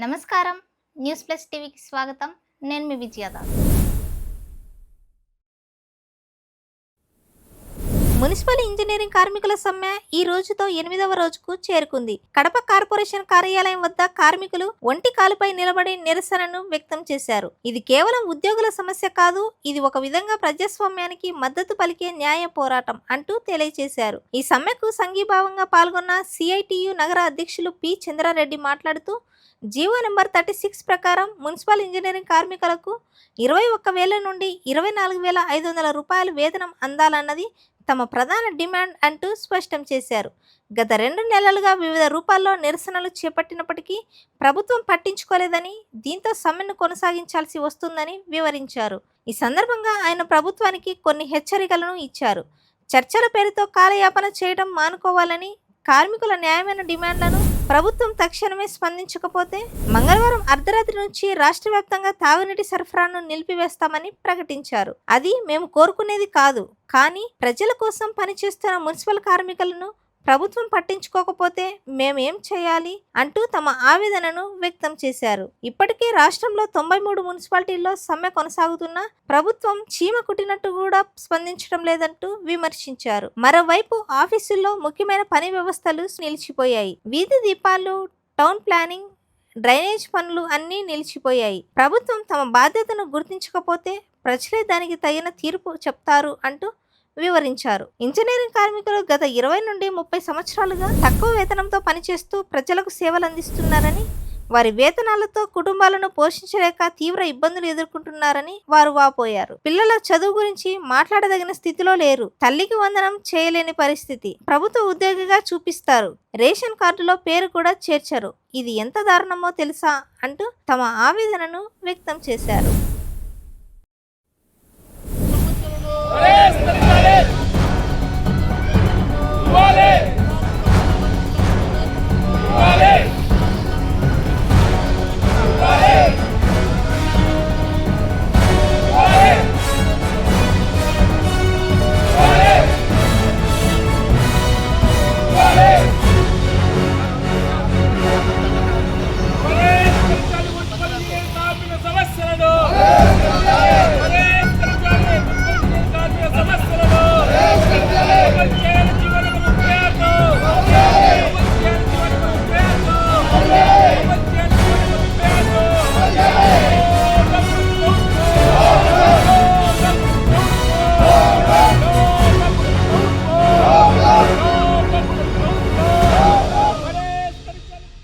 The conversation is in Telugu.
నమస్కారం. న్యూస్ ప్లస్ టీవీకి స్వాగతం. నేను మీ విజయదాస్. మున్సిపల్ ఇంజనీరింగ్ కార్మికుల సమ్మె ఈ రోజుతో ఎనిమిదవ రోజుకు చేరుకుంది. కడప కార్పొరేషన్ కార్యాలయం వద్ద కార్మికులు ఒంటి కాలుపై నిలబడి నిరసనను వ్యక్తం చేశారు. ఇది కేవలం ఉద్యోగుల సమస్య కాదు ఇది ఒక విధంగా ప్రజాస్వామ్యానికి మద్దతు పలికే న్యాయ పోరాటం అంటూ తెలియజేశారు ఈ సమ్మెకు సంఘీభావంగా పాల్గొన్న సిఐటియు నగర అధ్యక్షులు పి. చంద్రారెడ్డి మాట్లాడుతూ జీవో నెంబర్ థర్టీ సిక్స్ ప్రకారం మున్సిపల్ ఇంజనీరింగ్ కార్మికులకు ఇరవై ఒక్క వేల నుండి ఇరవై నాలుగు వేల ఐదు వందల రూపాయల వేతనం అందాలన్నది తమ ప్రధాన డిమాండ్ అంటూ స్పష్టం చేశారు. గత రెండు నెలలుగా వివిధ రూపాల్లో నిరసనలు చేపట్టినప్పటికీ ప్రభుత్వం పట్టించుకోలేదని దీంతో సమ్మెను కొనసాగించాల్సి వస్తుందని వివరించారు. ఈ సందర్భంగా ఆయన ప్రభుత్వానికి కొన్ని హెచ్చరికలను ఇచ్చారు. చర్చల పేరుతో కాలయాపన చేయడం మానుకోవాలని కార్మికుల న్యాయమైన డిమాండ్లను ప్రభుత్వం తక్షణమే స్పందించకపోతే మంగళవారం అర్ధరాత్రి నుంచి రాష్ట్ర వ్యాప్తంగా తాగునీటి సరఫరాను నిలిపివేస్తామని ప్రకటించారు. అది మేము కోరుకునేది కాదు. కానీ ప్రజల కోసం పనిచేస్తున్న మున్సిపల్ కార్మికులను ప్రభుత్వం పట్టించుకోకపోతే మేమేం చేయాలి? అంటూ తమ ఆవేదనను వ్యక్తం చేశారు. ఇప్పటికే రాష్ట్రంలో తొంభై మూడు మున్సిపాలిటీల్లో సమ్మె కొనసాగుతున్నా ప్రభుత్వం చీమ కుట్టినట్టు కూడా స్పందించడం లేదంటూ విమర్శించారు. మరోవైపు ఆఫీసుల్లో ముఖ్యమైన పని వ్యవస్థలు నిలిచిపోయాయి. వీధి దీపాలు టౌన్ ప్లానింగ్ డ్రైనేజ్ పనులు అన్నీ నిలిచిపోయాయి. ప్రభుత్వం తమ బాధ్యతను గుర్తించకపోతే ప్రజలే దానికి తగిన తీర్పు చెప్తారు అంటూ వివరించారు. ఇంజనీరింగ్ కార్మికులు గత ఇరవై నుండి ముప్పై సంవత్సరాలుగా తక్కువ వేతనంతో పనిచేస్తూ ప్రజలకు సేవలు అందిస్తున్నారని వారి వేతనాలతో కుటుంబాలను పోషించలేక తీవ్ర ఇబ్బందులు ఎదుర్కొంటున్నారని వారు వాపోయారు. పిల్లల చదువు గురించి మాట్లాడదగిన స్థితిలో లేరు. తల్లికి వందనం చేయలేని పరిస్థితి. ప్రభుత్వ ఉద్యోగిగా చూపిస్తారు. రేషన్ కార్డులో పేరు కూడా చేర్చరు. ఇది ఎంత దారుణమో తెలుసా అంటూ తమ ఆవేదనను వ్యక్తం చేశారు.